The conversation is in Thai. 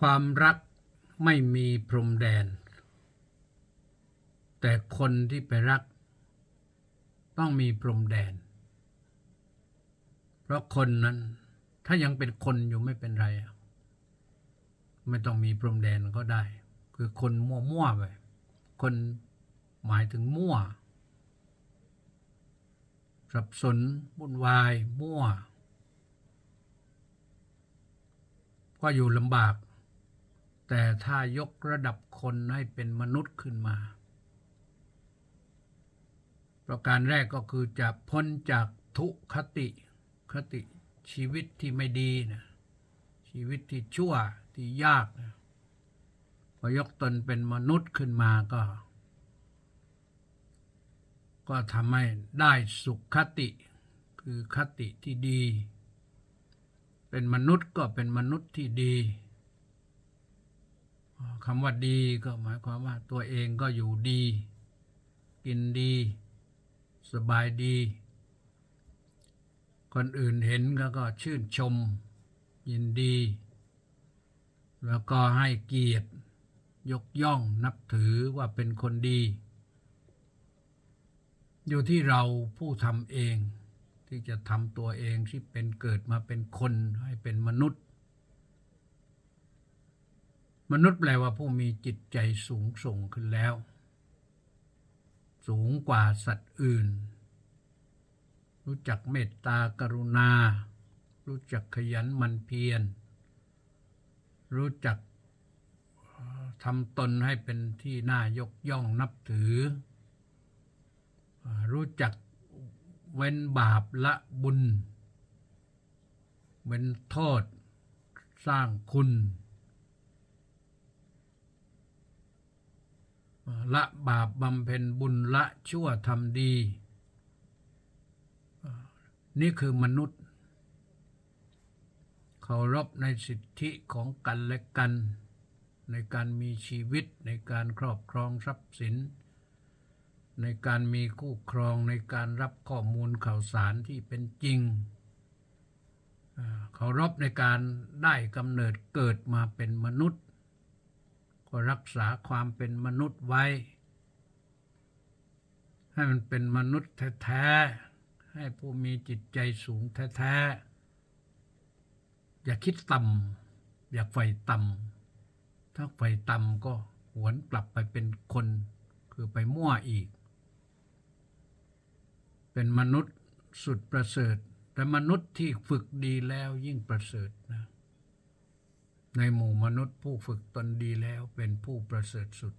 ความรักไม่มีพรมแดน แต่คนที่ไปรัก ต้องมีพรมแดน เพราะคนนั้นถ้ายังเป็นคนอยู่ไม่เป็นไร ไม่ต้องมีพรมแดนก็ได้ คือคนมั่วๆไปคนหมายถึงมั่ว สับสนวุ่นวาย มั่ว ก็อยู่ลำบาก แต่ถ้ายกระดับคนให้เป็นมนุษย์ขึ้นมา ประการแรกก็คือจะพ้นจากทุกขติคติชีวิตที่ไม่ดีนะชีวิตที่ชั่วที่ยากนะพอยกตนเป็นมนุษย์ขึ้นมาก็ ก็ทำให้ได้สุขคติ คือคติที่ดี เป็นมนุษย์ก็เป็นมนุษย์ที่ดี คำว่าดีก็หมายความว่าตัวเองก็อยู่ดี กินดี สบายดี คนอื่นเห็นก็ก็ชื่นชม ยินดี แล้วก็ให้เกียรติ ยกย่องนับถือว่าเป็นคนดี อยู่ที่เราผู้ทำเองที่จะทำตัวเองที่เป็นเกิดมาเป็นคนให้เป็นมนุษย์ มนุษย์แปลว่าผู้มีจิตใจสูงส่งขึ้นแล้ว สูงกว่าสัตว์อื่น รู้จักเมตตากรุณา รู้จักขยันมันเพียร รู้จักทำตนให้เป็นที่น่ายกย่องนับถือเอ่อรู้จักเว้นบาปละบุญ เว้นโทษ สร้างคุณ ละบาปบำเพ็ญบุญละชั่วทำดี นี่คือมนุษย์เคารพในสิทธิของกันและกัน ในการมีชีวิตในการครอบครองทรัพย์สิน ในการมีคู่ครองในการรับข้อมูลข่าวสารที่เป็นจริงเคารพในการได้กำเนิดเกิดมาเป็นมนุษย์ ก็รักษาความเป็นมนุษย์ไว้ ให้มันเป็นมนุษย์แท้ๆ ให้ผู้มีจิตใจสูงแท้ๆ อย่าคิดต่ำอย่าไฟต่ำถ้าไฟต่ำก็หวนกลับไปเป็นคน คือไปมั่วอีก เป็นมนุษย์สุดประเสริฐ แต่มนุษย์ที่ฝึกดีแล้วยิ่งประเสริฐนะ ในหมู่มนุษย์ผู้ฝึกตนดีแล้วเป็นผู้ประเสริฐสุด